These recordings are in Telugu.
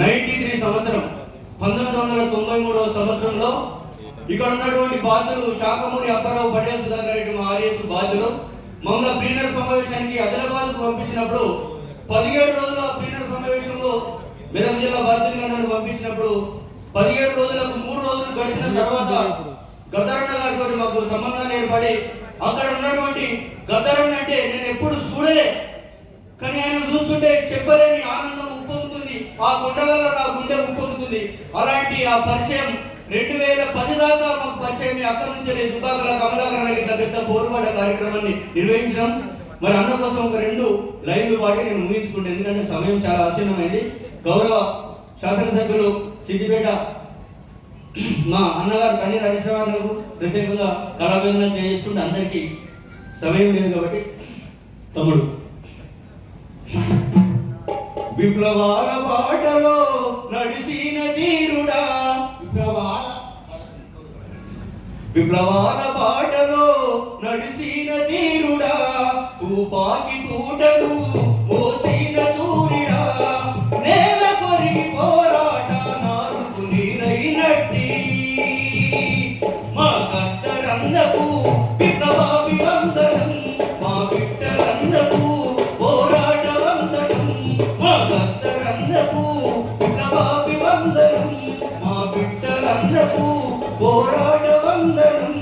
నైన్టీ త్రీ సంవత్సరం పంతొమ్మిది వందల తొంభై మూడవ సంవత్సరంలో ఇక్కడ ఉన్నటువంటి బాధ్యులు శాఖమూరి అప్పారావు పటేల్ సుధాకర్ రెడ్డి మా ఆర్ఎస్ బాధ్యులు. మమ్మల్ని ప్లీనర్ సమావేశానికి ఆదిలాబాద్కు పంపించినప్పుడు పదిహేడు రోజుల ప్లీనర్ సమావేశంలో మెదక్ జిల్లా బాధ్యులుగా నన్ను పంపించినప్పుడు పదిహేడు రోజులకు మూడు రోజులు గడిచిన తర్వాత గద్దరన్న గారితో మాకు సంబంధాలు ఏర్పడి అక్కడ ఉన్నటువంటి గద్దరన్న అంటే నేను ఎప్పుడు చూడలే. కానీ ఆయన చూస్తుంటే చెప్పలేని ఆనందం ఉప్పొంగుతుంది ఆ కొండలలో నా గుండె ఉప్పొంగుతుంది అలాంటి ఆ పరిచయం రెండు వేల పది దాకా మాకు పరిచయం అక్కడి నుంచి దుబ్బాకల కమలాకరణ ఇట్లా పెద్ద పోరుబాట కార్యక్రమాన్ని నిర్వహించడం మరి అన్న కోసం ఒక రెండు లైన్లు వాడి నేను ముగించుకుంటే. ఎందుకంటే సమయం చాలా ఆసీనమైంది గౌరవ శాసనసభ్యులు సిద్దిపేట మా అన్నగారు తల్లి హరీశ్రావు ప్రత్యేకంగా కళాభిందనం చేసుకుంటే అందరికీ సమయం లేదు కాబట్టి తమ్ముడు విప్లవాల బాటలో నడిచిన ధీరుడా. విప్లవాల విప్లవాల బాటలో నడిచిన ధీరుడా. తుపాకి తూటలు మోసిన విప్లవాభివందనం మా విట్టరందకు పోరాట వందనం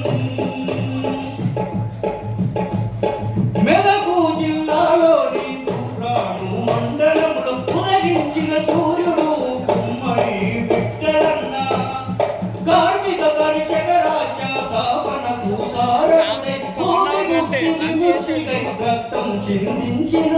మెదకు జిల్లాలోని తూప్రాడు మండలములో ఉదయించిన సూర్యుడు కుమ్మడి విట్టలన్న కార్మిక కర్షక రాజ్య స్థాపన పూసారకుడే భూమి ముక్తి విముక్తికై రక్తం చిందించిన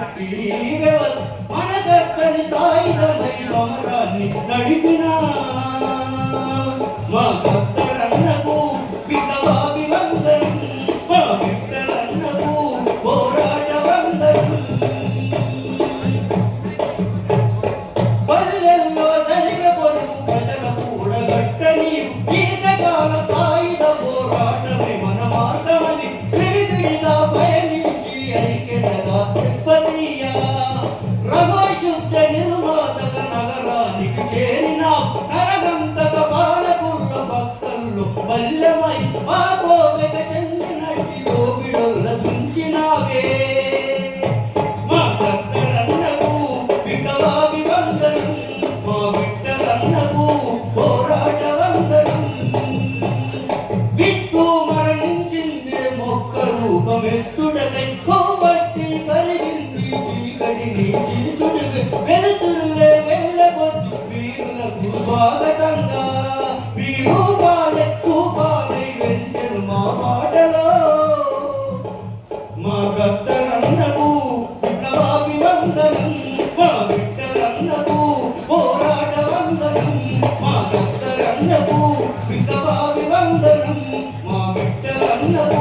లేనట్టి మన దక్కని సాయుధమై సమరాన్ని నగరానికి చేరిన నరగంతక పక్కల్లో బల్లెమై ఆ కోవెక చెందినట్టి దోపిడొల్ల తుంచినావే. మా భక్తరన్నకు మా పోరాట వందనం. విత్తు మరణించిందే మొక్క రూపమెత్తు పాటలో మా గద్దనన్నకు విప్లవాభివందనం మా బిడ్డలన్నకు పోరాట వందనం మా గద్దనన్నకు మా బిడ్డలన్నకు.